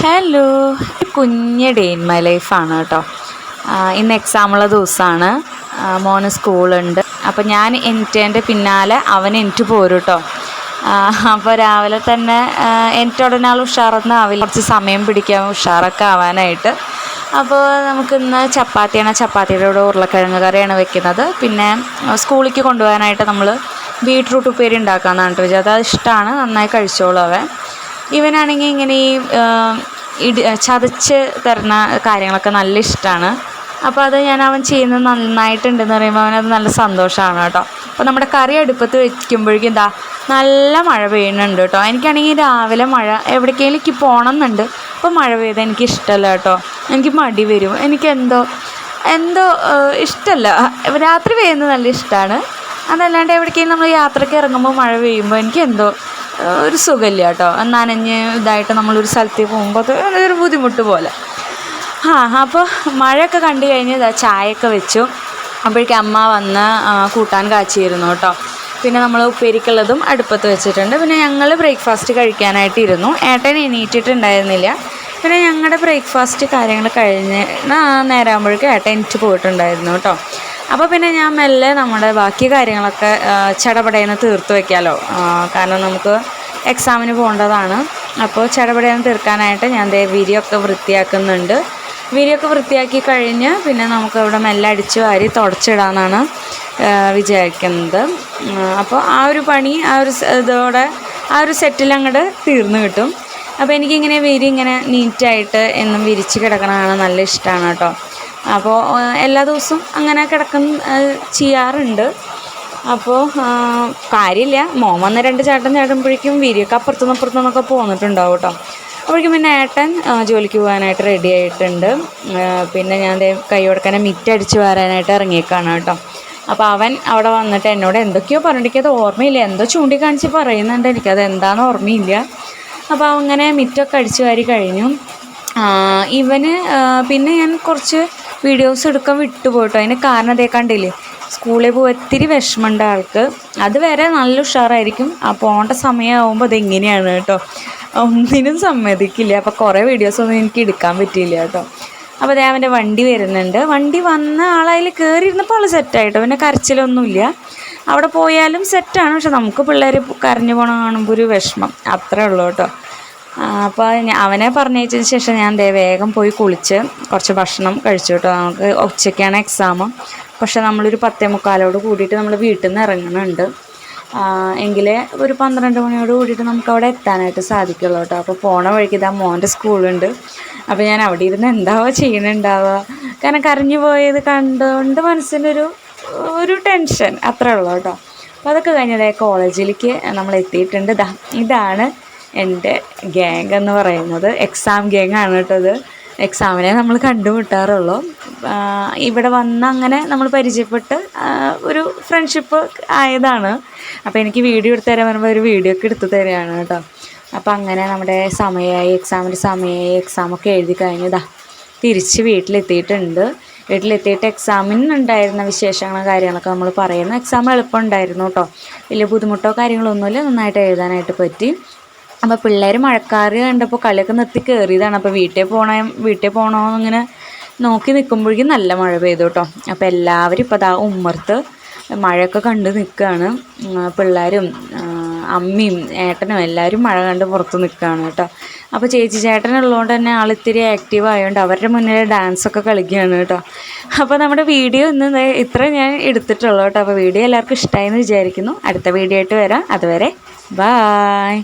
Hello കുഞ്ഞ് day in my ലൈഫാണ് കേട്ടോ ഇന്ന് എക്സാമുള്ള ദിവസമാണ് മോന് സ്കൂളുണ്ട്. അപ്പോൾ ഞാൻ എനിറ്റേന്റെ പിന്നാലെ അവൻ എനിക്ക് പോരും കേട്ടോ അപ്പോൾ രാവിലെ തന്നെ ആൾ ഉഷാറൊന്നും ആവില്ല. കുറച്ച് സമയം പിടിക്കാൻ ഉഷാറൊക്കെ ആവാനായിട്ട്. അപ്പോൾ നമുക്കിന്ന് ചപ്പാത്തിയാണ്. ചപ്പാത്തിയുടെ കൂടെ ഉരുളക്കിഴങ്ങ് കറിയാണ് വെക്കുന്നത്. പിന്നെ സ്കൂളിലേക്ക് കൊണ്ടുപോകാനായിട്ട് നമ്മൾ ബീട്രൂട്ട് ഉപ്പേരി ഉണ്ടാക്കാമെന്നാണ് വിചാരിച്ചത്. അത് ഇഷ്ടമാണ് നന്നായി കഴിച്ചോളൂ അവൻ. ഇവനാണെങ്കിൽ ഇങ്ങനെ ഈ ഇടി ചതച്ച് തരുന്ന കാര്യങ്ങളൊക്കെ നല്ല ഇഷ്ടമാണ് അപ്പോൾ അത് ഞാൻ അവൻ ചെയ്യുന്നത് നന്നായിട്ടുണ്ടെന്ന് പറയുമ്പോൾ അവനത് നല്ല സന്തോഷമാണ് കേട്ടോ. അപ്പോൾ നമ്മുടെ കറി അടുപ്പത്ത് വെക്കുമ്പോഴേക്കും എന്താ നല്ല മഴ പെയ്യുന്നുണ്ട് കേട്ടോ. എനിക്കാണെങ്കിൽ രാവിലെ മഴ എവിടേക്കെങ്കിലും എനിക്ക് പോകണം എന്നുണ്ട് അപ്പോൾ മഴ പെയ്ത് എനിക്ക് ഇഷ്ടമല്ല കേട്ടോ. എനിക്ക് മടി വരും. എനിക്കെന്തോ എന്തോ ഇഷ്ടമല്ല. രാത്രി പെയ്യുന്നത് നല്ല ഇഷ്ടമാണ്. അതല്ലാണ്ട് എവിടേക്കെങ്കിലും നമ്മൾ യാത്രയ്ക്ക് ഇറങ്ങുമ്പോൾ മഴ പെയ്യുമ്പോൾ എനിക്ക് എന്തോ ഒരു സുഖമില്ല കേട്ടോ. നനഞ്ഞ് ഇതായിട്ട് നമ്മളൊരു സ്ഥലത്തേക്ക് പോകുമ്പോൾ ഒരു ബുദ്ധിമുട്ട് പോലെ. ആ അപ്പോൾ മഴയൊക്കെ കണ്ടു കഴിഞ്ഞ് ഇതാ ചായയൊക്കെ വെച്ചു. അപ്പോഴേക്കും അമ്മ വന്ന് കൂട്ടാൻ കാച്ചിയിരുന്നു കേട്ടോ. പിന്നെ നമ്മൾ ഉപ്പേരിക്കുള്ളതും അടുപ്പത്ത് വെച്ചിട്ടുണ്ട്. പിന്നെ ഞങ്ങൾ ബ്രേക്ക്ഫാസ്റ്റ് കഴിക്കാനായിട്ട് ഇരുന്നു. ഏട്ടൻ എണീറ്റിട്ടുണ്ടായിരുന്നില്ല. പിന്നെ ഞങ്ങളുടെ ബ്രേക്ക്ഫാസ്റ്റ് കാര്യങ്ങൾ കഴിഞ്ഞ് നേരമാകുമ്പോഴേക്കും ഏട്ടൻ എനിക്ക് പോയിട്ടുണ്ടായിരുന്നു കേട്ടോ. അപ്പോൾ പിന്നെ ഞാൻ മെല്ലെ നമ്മുടെ ബാക്കി കാര്യങ്ങളൊക്കെ ചടപടയെന്ന് തീർത്ത് വയ്ക്കാമല്ലോ കാരണം നമുക്ക് എക്സാമിന് പോകേണ്ടതാണ് അപ്പോൾ ചടപടയെന്ന് തീർക്കാനായിട്ട് ഞാൻ ദേ വീഡിയോ ഒക്കെ വൃത്തിയാക്കുന്നുണ്ട്. വീഡിയോ ഒക്കെ വൃത്തിയാക്കി കഴിഞ്ഞ് പിന്നെ നമുക്ക് ഇവിടെ മെല്ലെ അടിച്ചു വാരി തുടച്ചിടാമെന്നാണ് വിചാരിക്കുന്നത്. അപ്പോൾ ആ ഒരു പണി ആ ഒരു ഇതോടെ ആ ഒരു സെറ്റിൽ അങ്ങോട്ട് തീർന്നു കിട്ടും. അപ്പോൾ എനിക്കിങ്ങനെ വിരി ഇങ്ങനെ നീറ്റായിട്ട് എന്നും വിരിച്ച് കിടക്കണതാണ് നല്ല ഇഷ്ടമാണ് കേട്ടോ. അപ്പോൾ എല്ലാ ദിവസവും അങ്ങനെ കിടക്കും ചെയ്യാറുണ്ട്. അപ്പോൾ കാര്യമില്ല. മോൻ വന്ന് രണ്ട് ചാട്ടം ചാടുമ്പോഴേക്കും വീരിയൊക്കെ അപ്പുറത്തുനിന്ന് അപ്പുറത്തുനിന്നൊക്കെ പോന്നിട്ടുണ്ടാവും കേട്ടോ. അപ്പോഴേക്കും പിന്നെ ഏട്ടൻ ജോലിക്ക് പോകാനായിട്ട് റെഡി ആയിട്ടുണ്ട്. പിന്നെ ഞാൻ ദേ കൈ കൊടുക്കാനെ മിറ്റടിച്ച് വരാനായിട്ട് ഇറങ്ങിയേക്കാണ് കേട്ടോ. അപ്പോൾ അവൻ അവിടെ വന്നിട്ട് എന്നോട് എന്തൊക്കെയോ പറഞ്ഞിരിക്കത് ഓർമ്മയില്ല. എന്തോ ചൂണ്ടിക്കാണിച്ച് പറയുന്നുണ്ട്. എനിക്കത് എന്താണെന്ന് ഓർമ്മയില്ല. അപ്പോൾ അങ്ങനെ മിറ്റൊക്കെ അടിച്ചു വാരി കഴിഞ്ഞു. ഇവന് പിന്നെ ഞാൻ കുറച്ച് വീഡിയോസ് എടുക്കാൻ വിട്ടുപോയിട്ടോ. അതിന് കാരണം അതേ കണ്ടില്ലേ? സ്കൂളിൽ പോയി ഒത്തിരി വിഷമമുണ്ട് ആൾക്ക്. അതുവരെ നല്ല ഉഷാറായിരിക്കും. ആ പോകേണ്ട സമയമാകുമ്പോൾ അതെങ്ങനെയാണ് കേട്ടോ? ഒന്നിനും സമ്മതിക്കില്ല. അപ്പോൾ കുറേ വീഡിയോസൊന്നും എനിക്ക് എടുക്കാൻ പറ്റിയില്ല കേട്ടോ. അപ്പോൾ അതേ അവന്റെ വണ്ടി വരുന്നുണ്ട്. വണ്ടി വന്ന ആളതിൽ കയറിയിരുന്നപ്പോൾ ആൾ സെറ്റായിട്ടോ പിന്നെ കരച്ചിലൊന്നുമില്ല. അവിടെ പോയാലും സെറ്റാണ് പക്ഷെ നമുക്ക് പിള്ളേർ കരഞ്ഞു പോകണം കാണുമ്പോൾ ഒരു വിഷമം. അത്രേ ഉള്ളൂ കേട്ടോ. അപ്പോൾ അവനെ പറഞ്ഞയച്ചതിന് ശേഷം ഞാൻ ദേ വേഗം പോയി കുളിച്ച് കുറച്ച് ഭക്ഷണം കഴിച്ചു കേട്ടോ. നമുക്ക് ഉച്ചയ്ക്കാണ് എക്സാം പക്ഷെ നമ്മളൊരു പത്തേ മുക്കാലോട് കൂടിയിട്ട് നമ്മൾ വീട്ടിൽ നിന്ന് ഇറങ്ങുന്നുണ്ട് എങ്കിലേ ഒരു പന്ത്രണ്ട് മണിയോട് കൂടിയിട്ട് നമുക്ക് അവിടെ എത്താനായിട്ട് സാധിക്കുള്ളൂ കേട്ടോ. അപ്പോൾ പോണ വഴിക്ക് ഇതാ മോന്റെ സ്കൂളുണ്ട്. അപ്പോൾ ഞാൻ അവിടെ ഇരുന്ന് എന്താവോ ചെയ്യണുണ്ടാവുക കാരണം കരഞ്ഞു പോയത് കണ്ടുകൊണ്ട് മനസ്സിനൊരു ഒരു ടെൻഷൻ. അത്രേ ഉള്ളൂ കേട്ടോ. അപ്പോൾ അതൊക്കെ കഴിഞ്ഞതേ കോളേജിലേക്ക് നമ്മൾ എത്തിയിട്ടുണ്ട് ഇതാണ് എന്റെ ഗ്യാങ് എന്ന് പറയുന്നത് എക്സാം ഗ്യാങ് ആണ് കേട്ടോ ഇത്. എക്സാമിനെ നമ്മൾ കണ്ടുമുട്ടാറുള്ളൂ. ഇവിടെ വന്ന് അങ്ങനെ നമ്മൾ പരിചയപ്പെട്ട് ഒരു ഫ്രണ്ട്ഷിപ്പ് ആയതാണ്. അപ്പോൾ എനിക്ക് വീഡിയോ എടുത്ത് തരാൻ പറയുമ്പോൾ ഒരു വീഡിയോ ഒക്കെ എടുത്ത് തരികയാണ് കേട്ടോ. അപ്പോൾ അങ്ങനെ നമ്മുടെ സമയമായി എക്സാമിന്റെ സമയമായി എക്സാമൊക്കെ എഴുതി കഴിഞ്ഞതാ തിരിച്ച് വീട്ടിലെത്തിയിട്ടുണ്ട്. വീട്ടിലെത്തിയിട്ട് എക്സാമിനുണ്ടായിരുന്ന വിശേഷങ്ങളും കാര്യങ്ങളൊക്കെ നമ്മൾ പറയുന്നു. എക്സാം എളുപ്പമുണ്ടായിരുന്നു കേട്ടോ. വലിയ ബുദ്ധിമുട്ടോ കാര്യങ്ങളൊന്നുമില്ല. നന്നായിട്ട് എഴുതാനായിട്ട് പറ്റി. അപ്പോൾ പിള്ളേർ മഴക്കാറ് കണ്ടപ്പോൾ കളിയൊക്കെ നിർത്തി കയറിയതാണ് അപ്പോൾ വീട്ടിൽ പോകണ വീട്ടിൽ പോകണമെന്നിങ്ങനെ നോക്കി നിൽക്കുമ്പോഴേക്കും നല്ല മഴ പെയ്തു കേട്ടോ അപ്പോൾ എല്ലാവരും ഇപ്പോൾ അതാ ഉമ്മർത്ത് മഴയൊക്കെ കണ്ട് നിൽക്കുകയാണ് പിള്ളേരും അമ്മയും ഏട്ടനും എല്ലാവരും മഴ കണ്ട് പുറത്ത് നിൽക്കുകയാണ് കേട്ടോ അപ്പോൾ ചേച്ചി ചേട്ടനുള്ളതുകൊണ്ട് തന്നെ ആൾ ഇത്തിരി ആക്റ്റീവ് ആയതുകൊണ്ട് അവരുടെ മുന്നിൽ ഡാൻസൊക്കെ കളിക്കുകയാണ് കേട്ടോ അപ്പോൾ നമ്മുടെ വീഡിയോ ഇന്ന് ഇത്ര ഞാൻ എടുത്തിട്ടുള്ളൂ കേട്ടോ അപ്പോൾ വീഡിയോ എല്ലാവർക്കും ഇഷ്ടമായി എന്ന് വിചാരിക്കുന്നു. അടുത്ത വീഡിയോ ആയിട്ട് വരാം. അതുവരെ ബായ്